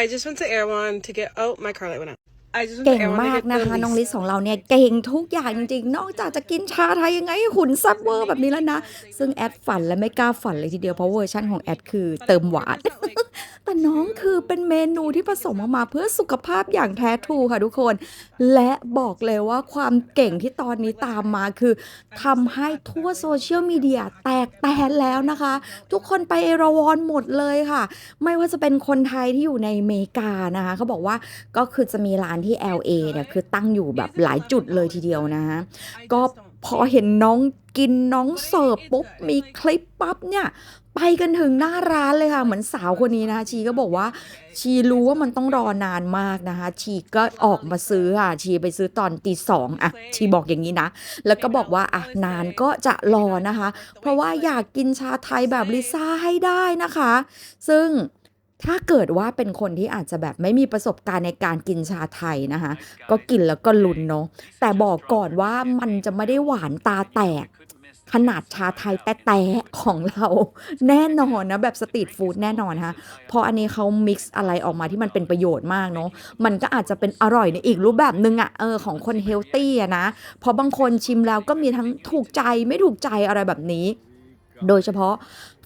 I just went to Erewhon to get. Oh, my car light went out. I just went เก่ to ง Erewhon มา to ก get the นะคะ น้องลิส Lisa. ของเราเนี่ยเก่งทุกอย่างจริงๆ นอกจากจะกินชาไทยยังไงให้หุ่นแซับเวอร์แบบนี้แล้วนะ ซึ่งแอดฝันและไม่กล้าฝันเลยทีเดียวเพราะเวอร์ชั่นของแอดคือเติมหวาน แต่น้องคือเป็นเมนูที่ผสมออกมาเพื่อสุขภาพอย่างแท้ทรูค่ะทุกคน และบอกเลยว่าความเก่งที่ตอนนี้ตามมาคือทำให้ทั่วโซเชียลมีเดียแตกแตนแล้วนะคะ ทุกคนไปเอราวันหมดเลยค่ะ ไม่ว่าจะเป็นคนไทยที่อยู่ในอเมริกานะคะเขาบอกว่าก็คือจะมีร้านที่ LA เนี่ยคือตั้งอยู่แบบหลายจุดเลยทีเดียวนะก็พอเห็นน้องกินน้องเสิร์ฟปุ๊บมีคลิปปั๊บเนี่ย ไปกันถึงหน้าร้านเลยค่ะ เหมือนสาวคนนี้นะคะชีก็บอกว่า ชีรู้ว่ามันต้องรอนานมากนะคะ ชีก็ออกมาซื้อค่ะ ชีไปซื้อตอนตีสองอะ ชีบอกอย่างนี้นะ แล้วก็บอกว่าอะนานก็จะรอนะคะ เพราะว่าอยากกินชาไทยแบบลิซ่าให้ได้นะคะ ซึ่งถ้าเกิดว่าเป็นคนที่อาจจะแบบไม่มีประสบการณ์ในการกินชาไทยนะคะ ก็กินแล้วก็ลุ้นเนาะแต่บอกก่อนว่ามันจะไม่ได้หวานตาแตก ขนาดชาไทยแต้ของเราแน่นอนนะแบบสตรีทฟู้ดแน่นอนฮะพออันนี้เขามิกซ์อะไรออกมาที่มันเป็นประโยชน์มากเนาะมันก็อาจจะเป็นอร่อยในอีกรูปแบบหนึ่งอะเออของคนเฮลตี้อะนะพอบางคนชิมแล้วก็มีทั้งถูกใจไม่ถูกใจอะไรแบบนี้ โดยเฉพาะ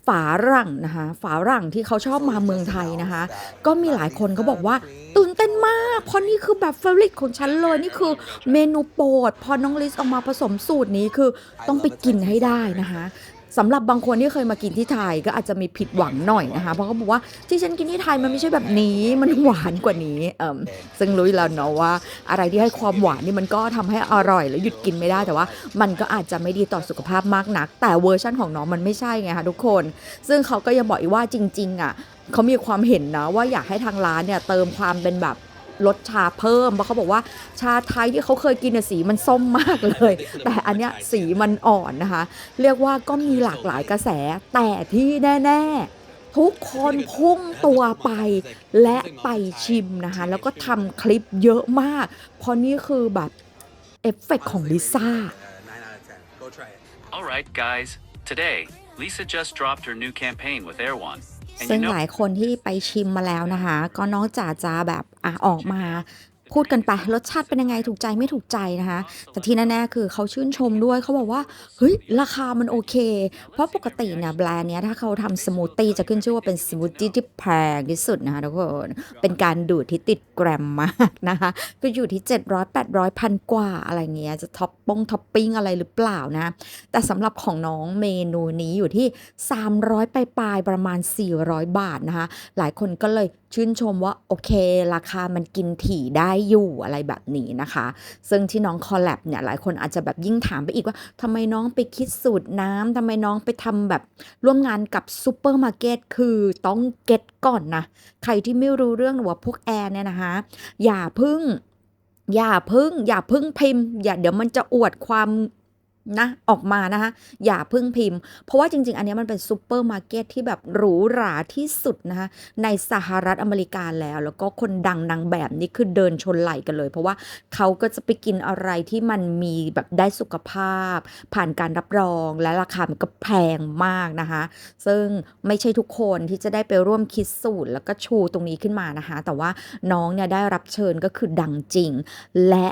ฝารั่งนะคะฝารั่งที่เขาชอบมาเมืองไทยนะคะ ก็มีหลายคนเขาบอกว่าตื่นเต้นมากเพราะนี่คือแบบเฟร i ตของฉันเลยนี่คือเมนูโปรดพอน้องลิสออกมาผสมสูตรนี้คือต้องไปกินให้ได้นะคะ สำหรับบางคนที่เคยมากินที่ไทยก็อาจจะมีผิดหวังหน่อยนะคะ เพราะเขาบอกว่าที่ฉันกินที่ไทยมันไม่ใช่แบบนี้มันหวานกว่านี้เอมซึ่งรู้อยู่แล้วเนาะว่า อะไรที่ให้ความหวานนี่มันก็ทำให้อร่อย แล้วหยุดกินไม่ได้แต่ว่า มันก็อาจจะไม่ดีต่อสุขภาพมากนัก แต่เวอร์ชั่นของน้องมันไม่ใช่ไงคะทุกคน ซึ่งเขาก็ยังบอกอีกว่าจริง ๆ อะเขามีความเห็นนะว่าอยากให้ทางร้านเนี่ยเติมความเป็นแบบ รสชาเพิ่มเพราะเขาบอกว่าชาไทยที่เขาเคยกินน่ะสีมันส้มมากเลย แต่อันเนี้ยสีมันอ่อนนะคะ เรียกว่าก็มีหลากหลายกระแสแต่ที่แน่ ๆทุกคนพุ่งตัวไปและไปชิมนะคะ แล้วก็ทำคลิปเยอะมาก เพราะนี่คือแบบเอฟเฟกต์ของลิซ่า Nine out of ten. Go try it. All right, guys. Today, Lisa just dropped her new campaign with Air One. ซึ่งหลายคนที่ไปชิมมาแล้วนะคะ ก็นอกจากจะแบบอะออกมา พูดกันไปรสชาติเป็นยังไงถูกใจไม่ถูกใจนะคะ แต่ที่แน่ๆคือเขาชื่นชมด้วยเขาบอกว่าเฮ้ยราคามันโอเค เพราะปกติเนี่ยแบรนด์เนี้ยถ้าเขาทำสมูทตี้จะขึ้นชื่อว่าเป็นสมูทตี้ที่แพงที่สุดนะคะทุกคนเป็นการดูดที่ติดแกรมมากนะคะก็อยู่ที่ 700 800พันกว่าอะไรเงี้ยจะท็อปปงท็อปปิ้งอะไรหรือเปล่านะ แต่สำหรับของน้องเมนูนี้อยู่ที่ 300 ไปปลายประมาณ 400 บาทนะคะ หลายคนก็เลยชื่นชมว่าโอเค ราคามันกินถี่ได้อยู่อะไรแบบนี้นะคะ ซึ่งที่น้องคอลแลบเนี่ยหลายคนอาจจะแบบยิ่งถามไปอีกว่าทำไมน้องไปคิดสูตรน้ำทำไมน้องไปทำแบบร่วมงานกับซูเปอร์มาร์เก็ตคือต้องเก็ตก่อนนะ ใครที่ไม่รู้เรื่องหรือว่าพวกแอร์เนี่ยนะคะ อย่าพึ่งอย่าพึ่ง อย่าพึ่งพิมพ์ อย่าเดี๋ยวมันจะอวดความ นะออกมานะคะอย่าพึ่งพิมพ์ เพราะว่าจริง ๆ อันนี้มันเป็นซูเปอร์มาร์เก็ตที่แบบหรูหราที่สุดนะคะในสหรัฐอเมริกาแล้ว แล้วก็คนดังนางแบบนี่คือเดินชนไหลกันเลย เพราะว่าเขาก็จะไปกินอะไรที่มันมีแบบได้สุขภาพ ผ่านการรับรองและราคามันก็แพงมากนะคะซึ่งไม่ใช่ทุกคนที่จะได้ไปร่วมคิดสูตร แล้วก็ชูตรงนี้ขึ้นมานะคะแต่ว่าน้องเนี่ยได้รับเชิญก็คือดังจริง และ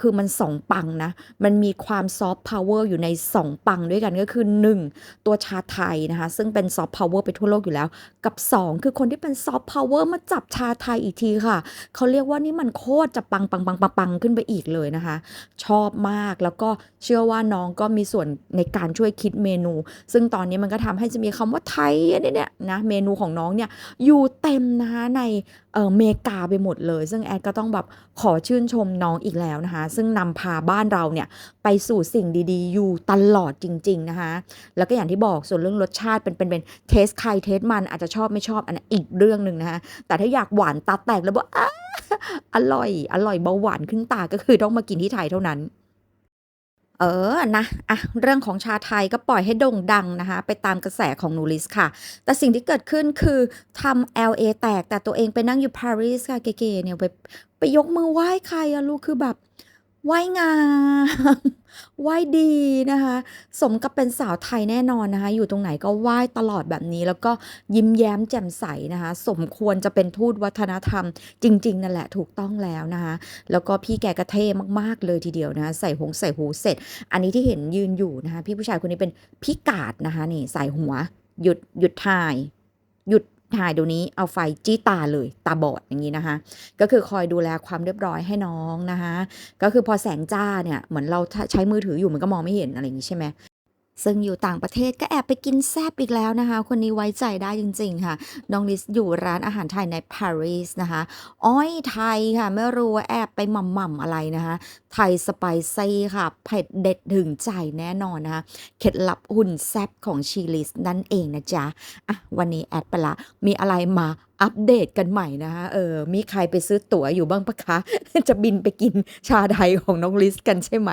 คือมันสองปังนะ มันมีความซอฟต์พาวเวอร์อยู่ใน 2 ปังด้วยกันก็คือ 1 ตัวชาไทยนะคะ ซึ่งเป็นซอฟต์พาวเวอร์ไปทั่วโลกอยู่แล้ว กับ 2 คือคนที่เป็นซอฟต์พาวเวอร์มาจับชาไทยอีกทีค่ะ เขาเรียกว่านี่มันโคตรจะปังปังปังปังปังขึ้นไปอีกเลยนะคะ ชอบมากแล้วก็เชื่อว่าน้องก็มีส่วนในการช่วยคิดเมนู ซึ่งตอนนี้มันก็ทำให้จะมีคำว่าไทยเนี่ยนี่ยนะเมนูของน้องเนี่ยอยู่เต็มนะคะในเออเมกาไปหมดเลย ซึ่งแอดก็ต้องแบบขอชื่นชมน้องอีกแล้วนะคะซึ่งนำพาบ้านเราเนี่ยไปสู่สิ่งดีๆ อยู่ตลอดจริง ๆ นะคะ แล้วก็อย่างที่บอกส่วนเรื่องรสชาติเป็นเป็นเป็นเทสใครเทสมันอาจจะชอบไม่ชอบอันนั้นอีกเรื่องหนึ่งนะคะแต่ถ้าอยากหวานตาแตกแล้วบอกอ้าอร่อย อร่อยเบาหวานขึ้นตาก็คือต้องมากินที่ไทยเท่านั้นเออ นะ อะ เรื่องของชาไทยก็ปล่อยให้โด่งดังนะคะ ไปตามกระแสของนูริสค่ะ แต่สิ่งที่เกิดขึ้นคือทำ LA แตก แต่ตัวเองไปนั่งอยู่ปารีสค่ะ เก๋ๆเนี่ย ไป ไปยกมือไหว้ใครอะลูก คือแบบ ว่ายงามว่ายดีนะคะ สมกับเป็นสาวไทยแน่นอนนะคะ อยู่ตรงไหนก็ว่ายตลอดแบบนี้ แล้วก็ยิ้มแย้มแจ่มใสนะคะ สมควรจะเป็นทูตวัฒนธรรม จริง ๆ นั่นแหละถูกต้องแล้วนะคะ แล้วก็พี่แกก็เท่มากๆเลยทีเดียวนะคะใส่หงใส่หูเสร็จ อันนี้ที่เห็นยืนอยู่นะคะ พี่ผู้ชายคนนี้เป็นพี่กาดนะคะนี่ใส่หัว หยุดหยุดถ่าย หยุด ถ่ายเดี๋ยวนี้เอาไฟจี้ตาเลยตาบอดอย่างนี้นะคะ ก็คือคอยดูแลความเรียบร้อยให้น้องนะคะ ก็คือพอแสงจ้าเนี่ยเหมือนเราถ้าใช้มือถืออยู่มันก็มองไม่เห็นอะไรอย่างนี้ใช่ไหม ซึ่งอยู่ต่างประเทศก็แอบไปกินแซบอีกแล้วนะคะ คนนี้ไว้ใจได้จริง ๆ ค่ะ น้องลิสอยู่ร้านอาหารไทยในปารีสนะคะ อ้อยไทยค่ะ ไม่รู้ว่าแอบไปหม่ำๆอะไรนะคะ ไทยสไปซี่ค่ะ เผ็ดเด็ดถึงใจแน่นอนนะคะ เคล็ดลับหุ่นแซบของชีลิสนั่นเองนะจ๊ะอะวันนี้แอดไปละ มีอะไรมา อัปเดตกันใหม่นะคะเออมีใครไปซื้อตั๋วอยู่บ้างปะคะ จะบินไปกินชาไทยของน้องลิสกันใช่ไหม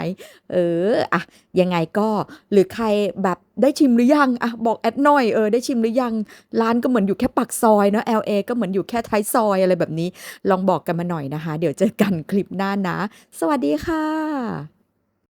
เอออะยังไงก็หรือใครแบบได้ชิมหรือยังอะบอกแอดหน่อยเออได้ชิมหรือยัง ร้านก็เหมือนอยู่แค่ปากซอยเนาะ LA ก็เหมือนอยู่แค่ท้ายซอยอะไรแบบนี้ ลองบอกกันมาหน่อยนะคะ เดี๋ยวเจอกันคลิปหน้านะ สวัสดีค่ะ